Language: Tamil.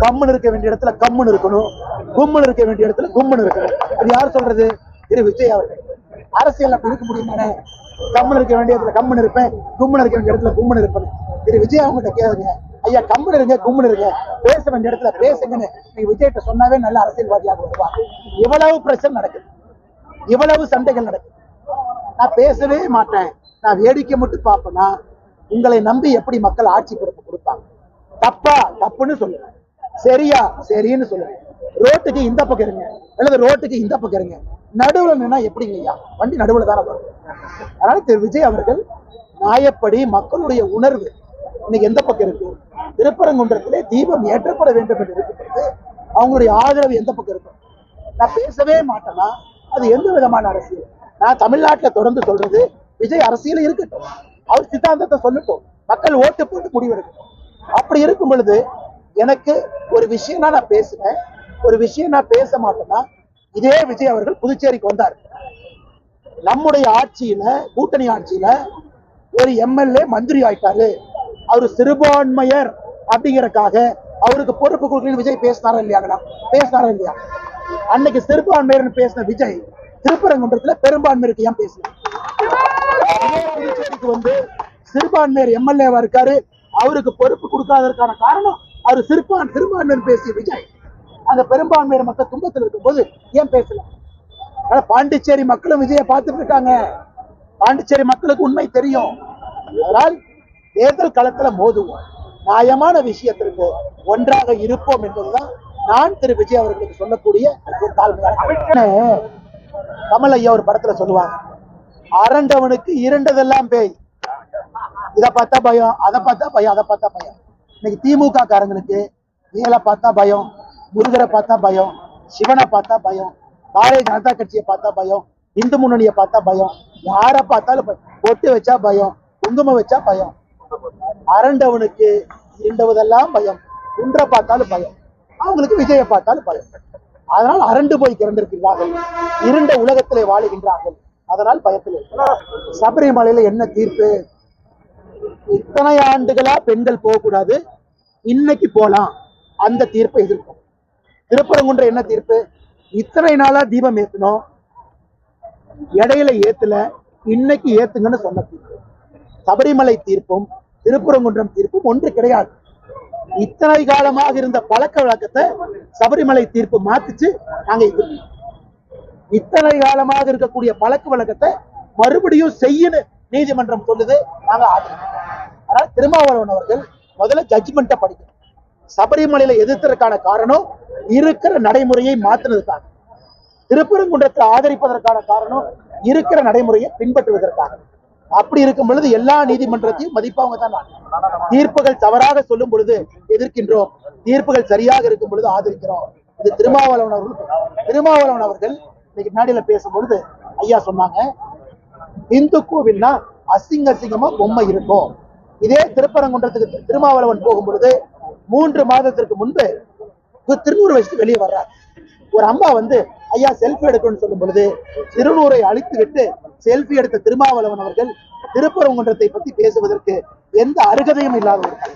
கம்முன்னு இருக்க வேண்டிய இடத்துல கம்முன்னு இருக்கணும். கும்முன்னு இருக்க வேண்டிய இடத்துல கும்முன்னு இருக்கணும். இது யார் சொல்றது? திரு விஜய் அவர்கள். அரசியல் அப்படி இருக்க முடியுமானே? கம்முன்னு இருக்க வேண்டிய இடத்துல கம்முன்னு இருப்பேன். கும்முன்னு இருக்க வேண்டிய இடத்துல கும்முன்னு இருப்பேன். திரு விஜய் அவங்ககிட்ட கேளுங்க. ஐயா கம்முன்னு இருங்க கும்முன்னு இருங்க. பேச வேண்டிய இடத்துல பேசுங்கன்னு நீங்க விஜய்கிட்ட சொன்னாவே நல்ல அரசியல்வாதியாக வருவாங்க இவ்வளவு பிரச்சனை நடக்குது. இவ்வளவு சண்டைகள் நடக்குது. நான் பேசவே மாட்டேன். நான் வேடிக்கை மட்டும் பார்ப்பேன்னா உங்களை நம்பி எப்படி மக்கள் ஆட்சி பொறுப்பு கொடுப்பாங்க? தப்பா? தப்புன்னு சொல்லுவேன். சரியா? சரின்னு சொல்லுங்க. ரோட்டுக்கு இந்த பக்கம் இருங்க. அல்லது ரோட்டுக்கு இந்த பக்கம் இருங்க. நடுவுல நின்னா எப்படிங்க ஐயா வண்டி நடுவுல தானே வரும். அதனால திரு. விஜய் அவர்கள் நியாயப்படி மக்களுடைய உணர்வு இன்னைக்கு எந்த பக்கம் இருக்கு? திருப்பரங்குன்றத்திலே தீபம் ஏற்றப்பட வேண்டும் என்று இருக்கிறது அவங்களுடைய ஆதரவு எந்த பக்கம் இருக்கும்? நான் பேசவே மாட்டேனா? அது எந்த விதமான அரசியல்? நான் தமிழ்நாட்டுல தொடர்ந்து சொல்றது விஜய் அரசியல் இருக்கட்டும். அவர் சித்தாந்தத்தை சொல்லட்டும். மக்கள் ஓட்டு போட்டு முடிவெடுக்கட்டும். அப்படி இருக்கும் பொழுது எனக்கு ஒரு விஷயம்னா நான் பேசுவேன். ஒரு விஷயம் நான் பேச மாட்டேன்னா இதே விஜய் அவர்கள் புதுச்சேரிக்கு வந்தார். நம்முடைய ஆட்சியில கூட்டணி ஆட்சியில ஒரு எம்எல்ஏ மந்திரி ஆயிட்டாரு. அவரு சிறுபான்மையர் அப்படிங்கறக்காக அவருக்கு பொறுப்பு கொடுக்கணும் விஜய் பேசினாரா இல்லையாங்கடா பேசினாரா இல்லையா? அன்னைக்கு சிறுபான்மையர்னு பேசின விஜய் திருப்பரங்குன்றத்துல பெரும்பான்மையருக்கு ஏன் பேசுறேன் வந்து சிறுபான்மையர் எம்எல்ஏவா இருக்காரு. அவருக்கு பொறுப்பு கொடுக்காததற்கான காரணம் அவர் சிறுபான் சிறுபான்மையர் பேசிய விஜய். அந்த பெரும்பான்மையர் மக்கள் துன்பத்தில் இருக்கும்போது ஏன் பேசல? ஆனா பாண்டிச்சேரி மக்களும் விஜயை பார்த்துட்டு இருக்காங்க. பாண்டிச்சேரி மக்களுக்கு உண்மை தெரியும். அதனால் தேர்தல் களத்துல மோதுவோம். நியாயமான விஷயத்திற்கு ஒன்றாக இருப்போம் என்பதுதான் நான் திரு விஜய் அவர்களுக்கு சொல்லக்கூடிய ஒரு தாழ்மையான கமல் ஐயா ஒரு படத்துல சொல்லுவாங்க அரண்டவனுக்கு இரண்டதெல்லாம் பேய். இத பார்த்தா பயம் அதை பார்த்தா பயம் அதை பார்த்தா பயம். இன்னைக்கு திமுக காரங்களுக்கு வேலை பார்த்தா பயம் முருகரை பார்த்தா பயம் சிவனை பார்த்தா பயம் பாரதிய ஜனதா கட்சியை பார்த்தா பயம் இந்து முன்னணியை பார்த்தா பயம் யாரை பார்த்தாலும் பயம். பொட்டு வச்சா பயம் குங்குமம் வச்சா பயம். அரண்டவனுக்கு இருண்டவதெல்லாம் பயம் குன்றை பார்த்தாலும் பயம் அவங்களுக்கு விஜயை பார்த்தாலும் பயம். அதனால் அரண்டு போய் திரண்டிருக்கிறார்கள் இருண்ட உலகத்திலே வாழுகின்றார்கள். அதனால் பயத்தில். சபரிமலையில என்ன தீர்ப்பு? இத்தனை ஆண்டுகளா பெண்கள் போகக்கூடாது. இன்னைக்கு போலாம். அந்த தீர்ப்பை எதிர்க்கும் திருப்பரங்குன்ற என்ன தீர்ப்பு? இத்தனை நாளா தீபம் ஏத்தணும் இடையில ஏத்துல. இன்னைக்கு ஏத்துங்கன்னு சொன்ன தீர்ப்பு. சபரிமலை தீர்ப்பும் திருப்பரங்குன்றம் தீர்ப்பும் ஒன்று கிடையாது. இத்தனை காலமாக இருந்த பழக்க வழக்கத்தை சபரிமலை தீர்ப்பு மாத்திச்சு நாங்க எதிர்க்கிறோம் இத்தனை காலமாக இருக்கக்கூடிய பழக்க வழக்கத்தை மறுபடியும் செய்யணும் நீதிமன்றம் சொல்லுது நாங்க ஆதரிக்கிறோம். அதனால திருமாவளவன் அவர்கள் முதல்ல ஜட்ஜ்மெண்ட்டை படிக்கணும். சபரிமலையில எதிர்த்ததற்கான காரணம் இருக்கிற நடைமுறையை மாத்தினதுக்காக. திருப்பரங்குன்றத்தை ஆதரிப்பதற்கான காரணம் இருக்கிற நடைமுறையை பின்பற்றுவதற்காக. அப்படி இருக்கும் பொழுது எல்லா நீதிமன்றத்தையும் மதிப்பவங்க தான் தீர்ப்புகள் தவறாக சொல்லும் பொழுது எதிர்க்கின்றோம். தீர்ப்புகள் சரியாக இருக்கும் பொழுது ஆதரிக்கிறோம். இது திருமாவளவன் அவர்கள் திருமாவளவன் அவர்கள் இன்னைக்கு மேடையில பேசும்பொழுது ஐயா சொன்னாங்க இந்து கோவில்னா அசிங்க அசிங்கமா பொம்மை இருக்கும். இதே திருப்பரங்குன்றத்துக்கு திருமாவளவன் போகும் பொழுது மூன்று மாதத்திற்கு முன்பு திருநூறு வயசுக்கு வெளியே வர்றார். ஒரு அம்மா வந்து ஐயா செல்ஃபி எடுக்கணும்னு சொல்லும் பொழுது திருநூரை அழித்து விட்டு செல்ஃபி எடுத்த திருமாவளவன் அவர்கள் திருப்பரங்குன்றத்தை பத்தி பேசுவதற்கு எந்த அருகதையும் இல்லாதவர்கள்.